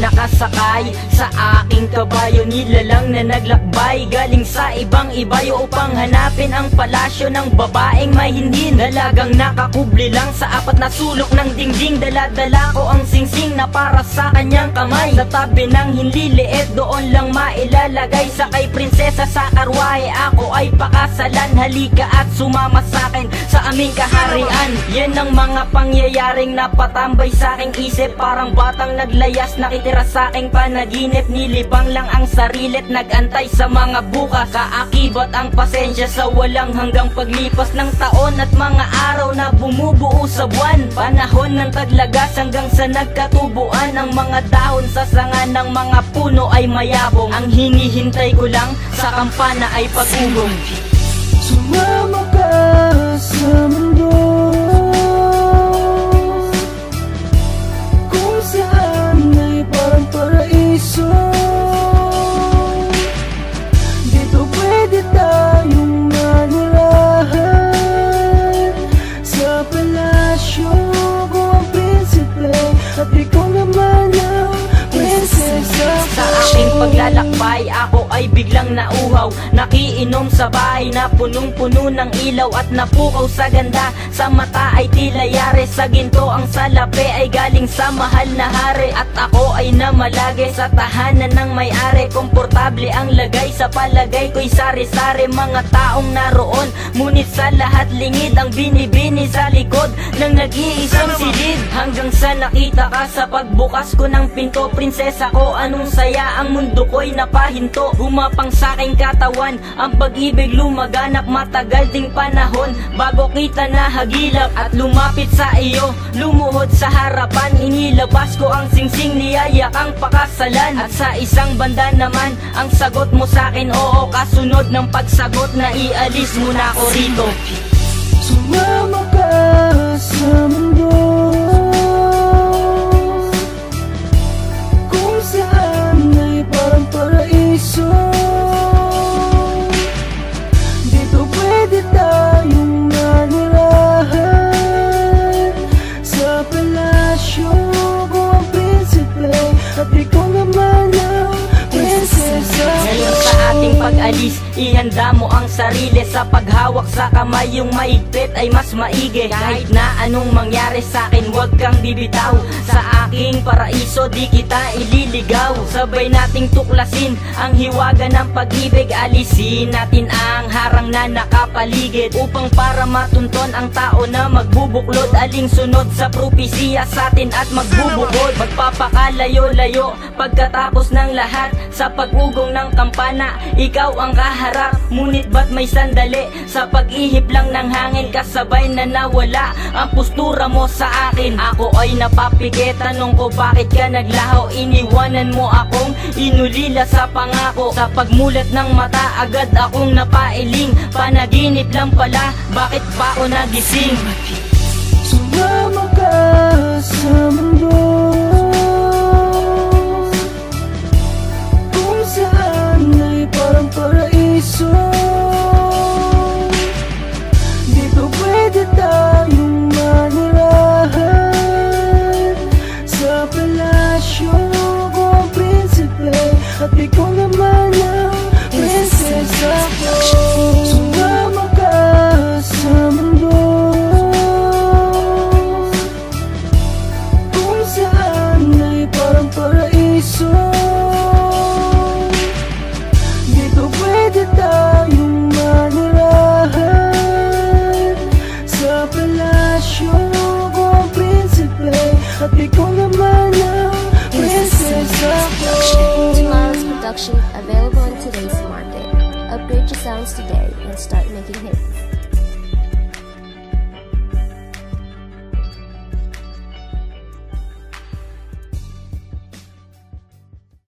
nakasakay Sa aking kabayo nilalang na naglakbay. Galing sa ibang ibayo upang hanapin ang palasyo ng babaeng may hindi Dalagang nakakubli lang. Sa apat na sulok ng dingding Dala-dala ko ang singsing na para sa kanyang kamay. Sa tabi ng hindi liit doon lang mailalagay Sa kay prinsesa sa karwahe ako ay pakasalan. Halika at sumama sa akin sa aming kaharian. Yan ang mga pangyayaring napatambay sa aking isip. Parang batang naglayas nakitira sa aking panaginip. Nilibang lang ang sarilit nagantay sa mga bukas Kaakibat ang pasensya sa walang hanggang paglipas ng taon At mga araw na bumubuo sa buwan. Panahon ng taglagas hanggang sa nagkatubuan. Ang mga dahon sa sanga ng mga puno ay mayabong. Ang hinihintay ko lang sa kampana ay pag-ugong Sumama ka sa aking paglalakbay ako ay biglang nauhaw. Nakiinom sa bahay na punong-puno ng ilaw At napukaw sa ganda. Sa mata ay tila Sa ginto ang salapi ay galing sa mahal na hari. At ako ay namalagay sa tahanan ng may-ari. Komportable ang lagay sa palagay ko'y sari-sari. Mga taong naroon Ngunit sa lahat lingid ang binibini sa likod Ng nag-iisang silid. Hanggang sa nakita ka sa pagbukas ko ng pinto Prinsesa ko anong saya ang mundo ko'y napahinto. Gumapang sa aking katawan Ang pag-ibig lumaganap. Matagal ding panahon Bago kita nahagilap at lumapit sa iyo Lumuhod sa harapan. Inilabas ko ang singsing niyaya kang pakasalan. At sa isang banda naman Ang sagot mo sa akin oo Kasunod ng pagsagot na ialis mo na ako rito. Sumama ka sa Alice. Ihanda mo ang sarili sa paghawak sa kamay. Yung maigpit ay mas maigi. Kahit na anong mangyari sa akin Huwag kang bibitaw. Sa aking paraiso di kita ililigaw. Sabay nating tuklasin Ang hiwaga ng pag-ibig. Alisin natin ang harang na nakapaligid Upang para matunton ang tao na magbubuklod. Aling sunod sa propesiya sa atin at magbubukod. Magpapakalayo-layo pagkatapos ng lahat Sa pag-ugong ng kampana. Ikaw ang kaharap Ngunit ba't may sandali? Sa pag-ihip lang ng hangin Kasabay na nawala Ang postura mo sa akin. Ako ay napapikit Tanong ko bakit ka naglaho? Iniwanan mo akong Inulila sa pangako. Sa pagmulat ng mata Agad akong napailing. Panaginip lang pala Bakit pa ako nagising? Sumama Production available in today's market. Upgrade your sounds today and start making hits.